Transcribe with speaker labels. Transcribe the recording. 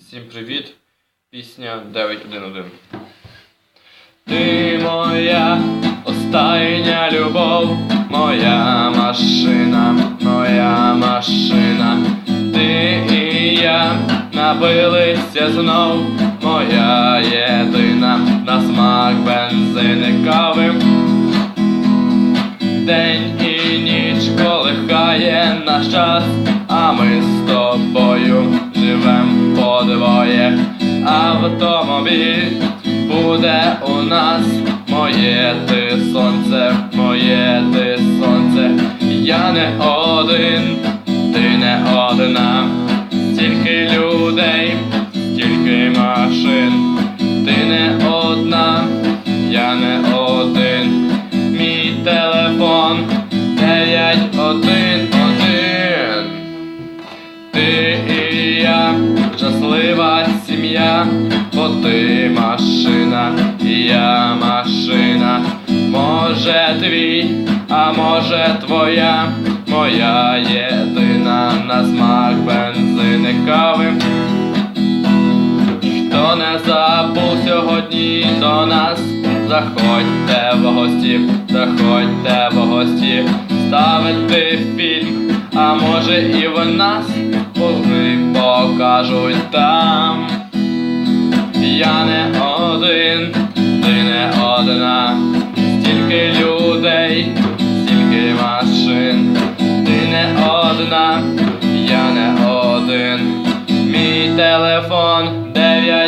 Speaker 1: Всім привіт! Пісня 911. Ти моя остання любов, моя машина, моя машина. Ти і я набилися знов, моя єдина на смак бензиниковим. День і наш час, а ми з тобою живем подвоє. Автомобіль буде у нас, моє ти сонце, моє ти сонце. Я не один, ти не одна, стільки людей, стільки машин, ти не одна, я не один. Мій телефон 911 Ти і я, щаслива сім'я, бо ти машина, і я машина. Може твій, а може твоя, моя єдина на смак бензиниковим. Хто не забув сьогодні до нас, заходьте в гості, заходьте в гості, ставити фільм, а може і в нас, поли покажуть там. Я не один, ти не одна, стільки людей, стільки машин, ти не одна, я не один, мій телефон дев'ять.